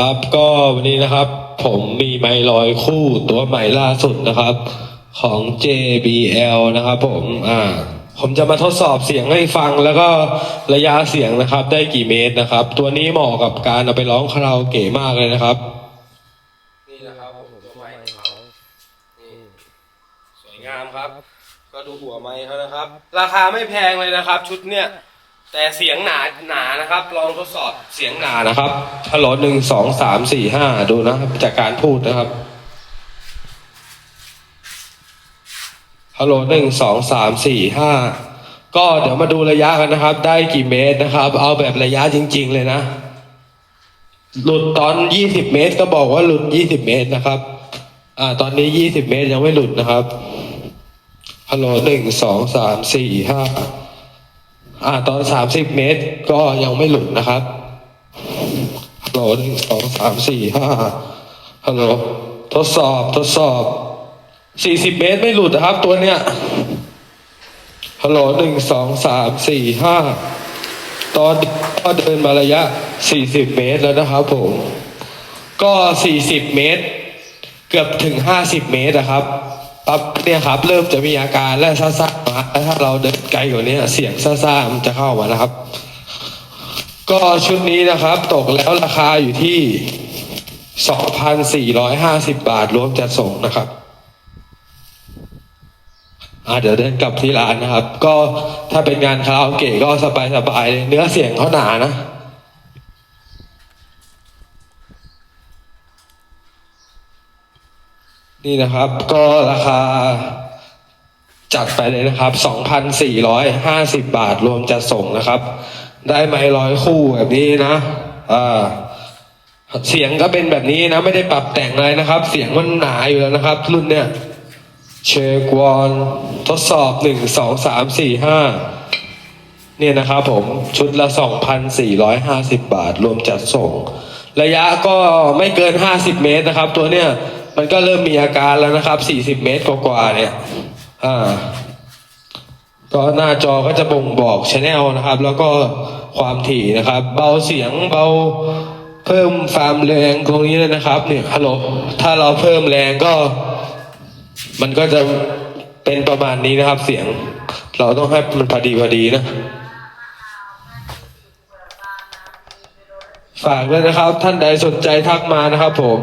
ครับก็วันนี้นะครับ ผมมีไมค์ลอยคู่ตัวใหม่ล่าสุดนะครับ ของ JBL นะครับ ผมอ่า ผมจะมาทดสอบเสียงให้ฟังแล้วก็ระยะเสียงนะครับ ได้กี่เมตรนะครับ ตัวนี้เหมาะกับการเอาไปร้องคาราโอเกะมากเลยนะครับ นี่นะครับผมตัวไมค์ของเขานี่สวยงามครับ ก็ดูหัวไม้เขานะครับ ราคาไม่แพงเลยนะครับ ชุดเนี้ย แต่เสียงหนาหนานะครับ ลองทดสอบเสียงหนานะครับฮัลโหลหนึ่งสองสามสี่ห้าดูนะครับจากการพูดนะครับฮัลโหลหนึ่งสองสามสี่ห้าก็เดี๋ยวมาดูระยะกันนะครับ ได้กี่เมตรนะครับ เอาแบบระยะจริง ๆ เลยนะ หลุดตอนยี่สิบเมตรก็บอกว่าหลุดยี่สิบเมตรนะครับ อ่า ตอนนี้ยี่สิบเมตรยังไม่หลุดนะครับฮัลโหลหนึ่งสองสามสี่ห้า อ่าตอนสามสิบเมตรก็ยังไม่หลุดนะครับฮัลโหลหนึ่งสองสามสี่ห้าฮัลโหลทดสอบทดสอบสี่สิบเมตรไม่หลุดนะครับ ตัวเนี้ยฮัลโหลหนึ่งสองสามสี่ห้าตอนก็เดินมาระยะสี่สิบเมตรแล้วนะครับผม ก็สี่สิบเมตร เกือบถึงห้าสิบเมตรนะครับ ปั๊บเนี่ยครับ เริ่มจะมีอาการและซ่าๆมาแล้วถ้าเราเดินไกลกว่านี้เสียงซ่าๆมันจะเข้ามานะครับ ก็ชุดนี้นะครับ ตกแล้วราคาอยู่ที่สองพันสี่ร้อยห้าสิบบาทรวมจัดส่งนะครับอ่าเดี๋ยวเดินกลับที่ร้านนะครับ ก็ถ้าเป็นงานคาราโอเกะก็สบายๆเลยเนื้อเสียงเขาหนานะ นี่นะครับ ก็ราคา จัดไปเลยนะครับ2,450บบาทรวมจัดส่งนะครับ ได้ไม้ร้อยคู่แบบนี้นะอ่าเสียงก็เป็นแบบนี้นะ ไม่ได้ปรับแต่งอะไรนะครับ เสียงมันหนาอยู่แล้วนะครับ รุ่นเนี้ยเชกวอนทดสอบหนึ่งสองสามสี่ห้าเนี่ยนะครับผมชุดละ2,450บบาท รวมจัดส่ง ระยะก็ไม่เกิน50เมตรนะครับ ตัวเนี้ย มันก็เริ่มมีอาการแล้วนะครับ40เมตรกว่าๆเนี่ย อ่า ก็หน้าจอก็จะบ่งบอกชแนลนะครับ แล้วก็ความถี่นะครับ เบาเสียงเบาเพิ่มความแรงตรงนี้เลยนะครับ เนี่ยฮัลโหลถ้าเราเพิ่มแรงก็ มันก็จะเป็นประมาณนี้นะครับ เสียง เราต้องให้มันพอดีพอดีนะฝากด้วยนะครับ ท่านใดสนใจทักมานะครับผม